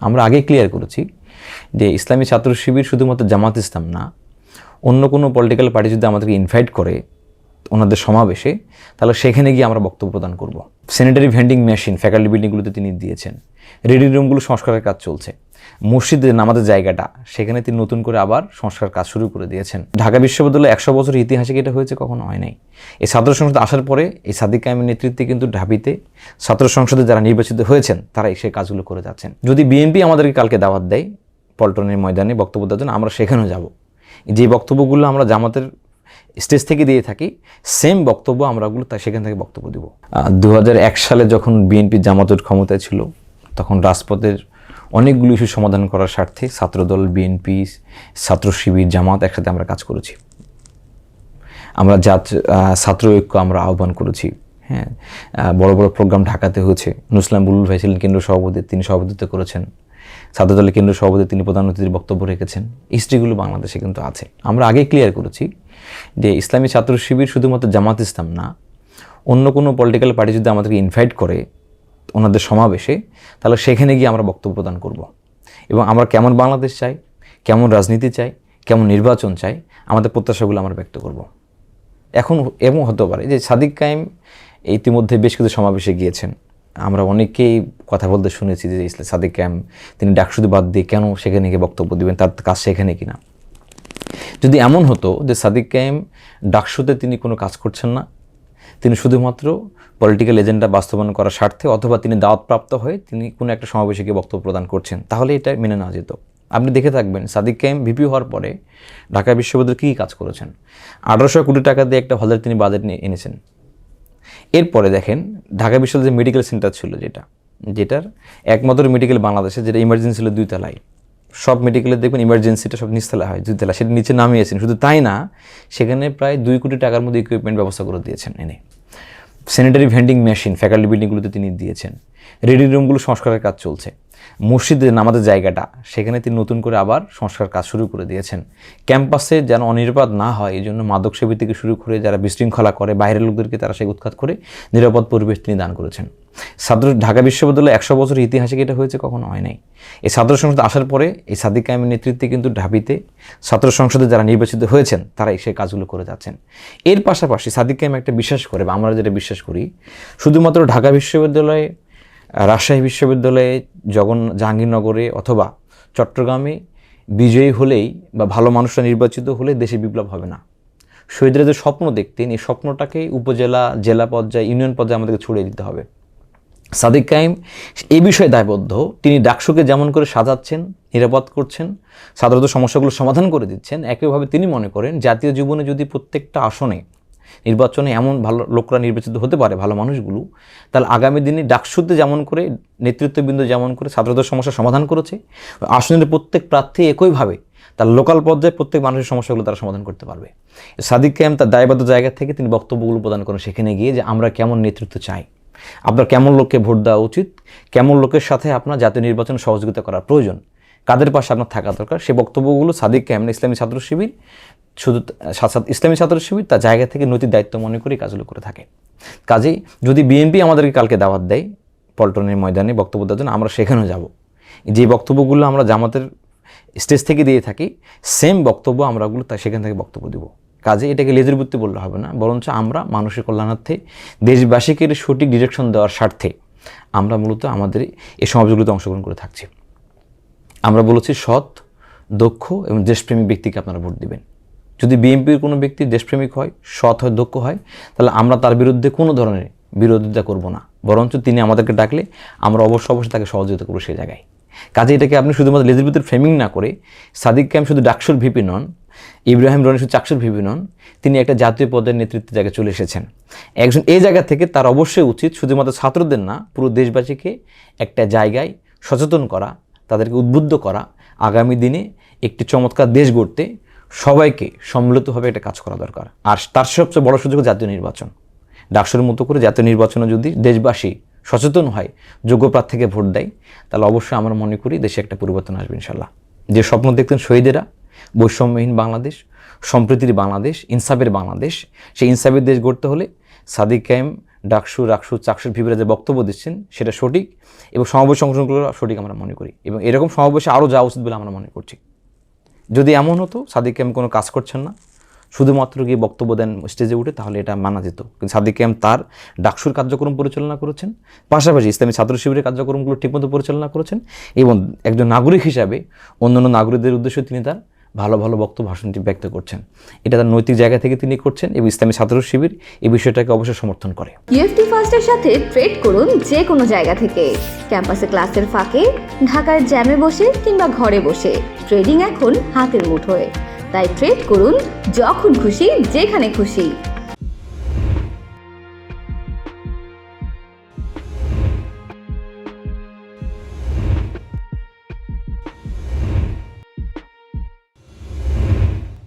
আমরা আগে ক্লিয়ার করেছি যে ইসলামী ছাত্র শিবির শুধুমাত্র জামাত ইসলাম না, অন্য কোনো পলিটিক্যাল পার্টি যদি আমাদেরকে ইনভাইট করে ওনাদের সমাবেশে, তাহলে সেখানে গিয়ে আমরা বক্তব্য প্রদান করব। স্যানিটারি ভেন্ডিং মেশিন ফ্যাকাল্টি বিল্ডিংগুলোতে তিনি দিয়েছেন। রিডিং রুমগুলো সংস্কারের কাজ চলছে। মসজিদে নামাজের জায়গাটা, সেখানে তিনি নতুন করে আবার সংস্কার কাজ শুরু করে দিয়েছেন। ঢাকা বিশ্ববিদ্যালয়ে একশো বছর ইতিহাসে এটা হয়েছে কখনো হয় নাই? এই ছাত্র সংসদ আসার পরে এই সাদিক কায়েমের নেতৃত্বে কিন্তু ঢাবিতে ছাত্র সংসদে যারা নির্বাচিত হয়েছেন তারা সেই কাজগুলো করে যাচ্ছেন। যদি বিএনপি আমাদেরকে কালকে দাওয়াত দেয়, পল্টনের ময়দানে বক্তব্য দেওয়ার জন্য আমরা সেখানেও যাব। যে বক্তব্যগুলো আমরা জামাতের স্টেজ থেকে দিয়ে থাকি সেম বক্তব্য আমরা ওগুলো তা সেখান থেকে বক্তব্য দিব। দু সালে যখন বিএনপি জামাতের ক্ষমতায় ছিল, তখন রাজপথের অনেকগুলো ইস্যু সমাধান করার স্বার্থে ছাত্রদল, বিএনপি, ছাত্র শিবির, জামাত একসাথে আমরা কাজ করেছি। আমরা জাত ছাত্র ঐক্য আমরা আহ্বান করেছি। হ্যাঁ বড় বড় প্রোগ্রাম ঢাকাতে হয়েছে। নুসলাম বুলুল ভাই ছিলেন কেন্দ্র সভাপতি, তিনি সভাপতিত্ব করেছেন। ছাত্রদলের কেন্দ্র সভাপতি, তিনি প্রধান অতিথির বক্তব্য রেখেছেন। হিস্ট্রিগুলো বাংলাদেশে কিন্তু আছে। আমরা আগে ক্লিয়ার করেছি যে ইসলামী ছাত্র শিবির শুধুমাত্র জামাত ইসলাম না, অন্য কোনো পলিটিক্যাল পার্টি যদি আমাদেরকে ইনভাইট করে, ওনাদের সমাবেশে, তাহলে সেখানে গিয়ে আমরা বক্তব্য প্রদান করব। এবং আমরা কেমন বাংলাদেশ চাই, কেমন রাজনীতি চাই, কেমন নির্বাচন চাই, আমাদের প্রত্যাশাগুলো আমরা ব্যক্ত করব। এখন এমন হতে পারে যে সাদিক কায়েম ইতিমধ্যে বেশ কিছু সমাবেশে গিয়েছেন। আমরা অনেকেই কথা বলতে শুনেছি যে ইসলা সাদিক কায়েম, তিনি ডাকসুদি বাদ দিয়ে কেন সেখানে গিয়ে বক্তব্য দিবেন, তার কাজ সেখানে কিনা। যদি এমন হতো যে সাদিক কায়েম ডাকসুতে তিনি কোনো কাজ করছেন না, তিনি শুধুমাত্র পলিটিক্যাল এজেন্ডা বাস্তবায়ন করার স্বার্থে অথবা তিনি দাওয়াতপ্রাপ্ত হয়ে তিনি কোনো একটা সমাবেশে গিয়ে বক্তব্য প্রদান করছেন, তাহলে এটা মেনে নেওয়া যেত। আপনি দেখে থাকবেন সাদিক কায়েম ভিপি হওয়ার পরে ঢাকা বিশ্ববিদ্যালয়ে কী কাজ করেছেন? আঠারোশো কোটি টাকা দিয়ে একটা হলের তিনি বাজেট নিয়ে এনেছেন। এরপরে দেখেন ঢাকা বিশ্ববিদ্যালয় যে মেডিকেল সেন্টার ছিল যেটা, যেটার একমাত্র মেডিকেল বাংলাদেশে, যেটা ইমার্জেন্সি ছিল দুই তলায় সব মেডিকেলে দেখবেন ইমার্জেন্সিটা সব নিচতলা হয় দুই তেলা সেটা নিচে নামিয়েছেন। শুধু তাই না, সেখানে প্রায় দুই কোটি টাকার মধ্যে ইকুইপমেন্ট ব্যবস্থা করে দিয়েছেন এনে। স্যানিটারি ভেন্ডিং মেশিন ফ্যাকাল্টি বিল্ডিংগুলোতে তিনি দিয়েছেন। রেডিং রুমগুলো সংস্কারের কাজ চলছে। মসজিদে নামাজের জায়গাটা, সেখানে তিনি নতুন করে আবার সংস্কার কাজ শুরু করে দিয়েছেন। ক্যাম্পাসে যেন অনিরাপদ না হয়, এই জন্য মাদক সেবী থেকে শুরু করে যারা বিশৃঙ্খলা করে, বাইরের লোকদেরকে তারা সেই উৎখাত করে নিরাপদ পরিবেশ তিনি দান করেছেন। ছাত্র ঢাকা বিশ্ববিদ্যালয়ে একশো বছর ইতিহাসে এটা হয়েছে কখনো হয় নাই। এই ছাত্র সংসদ আসার পরে এই সাদিক কায়েমের নেতৃত্বে কিন্তু ঢাবিতে ছাত্র সংসদে যারা নির্বাচিত হয়েছেন, তারা সেই কাজগুলো করে যাচ্ছেন। এর পাশাপাশি সাদিক কায়েম একটা বিশ্বাস করে, বা আমরা যেটা বিশ্বাস করি, শুধুমাত্র ঢাকা বিশ্ববিদ্যালয়ে রাজশাহী বিশ্ববিদ্যালয়ে জগন জাহাঙ্গীরনগরে অথবা চট্টগ্রামে বিজয়ী হলেই বা ভালো মানুষরা নির্বাচিত হলে দেশে বিপ্লব হবে না। শহীদরা যে স্বপ্ন দেখতেন, এই স্বপ্নটাকে উপজেলা, জেলা পর্যায়ে, ইউনিয়ন পর্যায়ে আমাদেরকে ছড়িয়ে দিতে হবে। সাদিক কাইম এ বিষয়ে দায়বদ্ধ। তিনি ডাকসুকে যেমন করে সাজাচ্ছেন, নিরাপদ করছেন, সাধারণত সমস্যাগুলো সমাধান করে দিচ্ছেন, একইভাবে তিনি মনে করেন, জাতীয় জীবনে যদি প্রত্যেকটা আসনে নির্বাচনে এমন ভালো লোকরা নির্বাচিত হতে পারে, ভালো মানুষগুলো, তাহলে আগামী দিনে ডাকসুতে যেমন করে, নেতৃত্ববৃন্দ যেমন করে ছাত্রদের সমস্যা সমাধান করেছে, আসনের প্রত্যেক প্রার্থী একইভাবে তার লোকাল পর্যায়ে প্রত্যেক মানুষের সমস্যাগুলো তারা সমাধান করতে পারবে। সাদিক কায়েম তার দায়বদ্ধ জায়গা থেকে তিনি বক্তব্যগুলো প্রদান করেন সেখানে গিয়ে যে আমরা কেমন নেতৃত্ব চাই। আপনার কেমন লোককে ভোট দেওয়া উচিত, কেমন লোকের সাথে আপনার জাতীয় নির্বাচন সহযোগিতা করার প্রয়োজন, কাদের পাশে আপনার থাকা দরকার সেই বক্তব্যগুলো সাদিক কায়েম ইসলামী ছাত্র শিবির শুধু ইসলামী ছাত্র শিবির তার জায়গা থেকে নৈতিক দায়িত্ব মনে করে কাজগুলো করে থাকে। কাজেই যদি বিএনপি আমাদেরকে কালকে দাওয়াত দেয় পল্টনের ময়দানে বক্তব্য দেওয়ার জন্য, আমরা সেখানেও যাব। যে বক্তব্যগুলো আমরা জামাতের স্টেজ থেকে দিয়ে থাকি, সেম বক্তব্য আমরা ওগুলো তা সেখান থেকে বক্তব্য দিব। কাজে এটাকে লেজের বুদ্ধি বললে হবে না, বরঞ্চ আমরা মানুষের কল্যাণার্থে, দেশবাসীকে সঠিক ডিরেকশন দেওয়ার স্বার্থে আমরা মূলত আমাদের এই সমাজগুলোতে অংশগ্রহণ করে থাকছি। আমরা বলেছি সৎ, দক্ষ এবং দেশপ্রেমিক ব্যক্তিকে আপনারা ভোট দিবেন। যদি বিএনপির কোনো ব্যক্তি দেশপ্রেমিক হয়, সৎ হয়, দক্ষ হয়, তাহলে আমরা তার বিরুদ্ধে কোনো ধরনের বিরোধিতা করব না। বরঞ্চ তিনি আমাদেরকে ডাকলে আমরা অবশ্য অবশ্যই তাকে সহযোগিতা করব সেই জায়গায়। কাজে এটাকে আপনি শুধুমাত্র লেজের ফ্রেমিং না করে সাদিক ক্যাম শুধু ডাকসুর ভিপি নন, ইব্রাহিম রনি শুধু চাকসুর ভিপি নন, তিনি একটা জাতীয় পদের নেতৃত্বের জায়গায় চলে এসেছেন। একজন এই জায়গা থেকে তার অবশ্যই উচিত শুধুমাত্র ছাত্রদের না, পুরো দেশবাসীকে একটা জায়গায় সচেতন করা, তাদেরকে উদ্বুদ্ধ করা, আগামী দিনে একটি চমৎকার দেশ গড়তে সবাইকে সম্মিলিতভাবে একটা কাজ করা দরকার। আর তার সবচেয়ে বড় সুযোগ জাতীয় নির্বাচন। ডাকসুর মতো করে জাতীয় নির্বাচনে যদি দেশবাসী সচেতন হয়, যোগ্য প্রার্থীকে ভোট দেয়, তাহলে অবশ্যই আমরা মনে করি দেশে একটা পরিবর্তন আসবে ইনশাল্লাহ যে স্বপ্ন দেখতেন শহীদেরা, বৈষম্যহীন বাংলাদেশ, সম্প্রীতির বাংলাদেশ, ইনসাফের বাংলাদেশ, সেই ইনসাফের দেশ গড়তে হলে সাদিক কায়েম, ডাকসু, রাকসু, চাকসুর ভিভিরা যে বক্তব্য দিচ্ছেন, সেটা সঠিক এবং সমাবেশ অংশগ্রহণগুলো সঠিক আমরা মনে করি। এবং এরকম সমাবেশে আরও যাওয়া উচিত বলে আমরা মনে করছি। যদি এমন হতো সাদিক ক্যাম কোনো কাজ করছেন না, শুধুমাত্র গিয়ে বক্তব্য দেন স্টেজে উঠে, তাহলে এটা মানা যেত। কিন্তু সাদিক ক্যাম তার ডাকসুর কার্যক্রম পরিচালনা করেছেন, পাশাপাশি ইসলামী ছাত্র শিবিরের কার্যক্রমগুলো ঠিকমতো পরিচালনা করেছেন এবং একজন নাগরিক হিসাবে অন্যান্য নাগরিকদের উদ্দেশ্যে তিনি তার ভালো ভালো বক্তব্য ভাষণটি ব্যক্ত করছেন। এটা তার নৈতিক জায়গা থেকে তিনি করছেন এবং ইসলামী ছাত্র শিবির এই বিষয়টাকে অবশ্যই সমর্থন করে। ইউএফটি ফার্স্টের সাথে ট্রেড করুন যে কোনো জায়গা থেকে। ক্যাম্পাসে ক্লাসের ফাঁকে, ঢাকার জ্যামে বসে কিংবা ঘরে বসে। ট্রেডিং এখন হাতের মুঠোয়। তাই ট্রেড করুন যখন খুশি, যেখানে খুশি।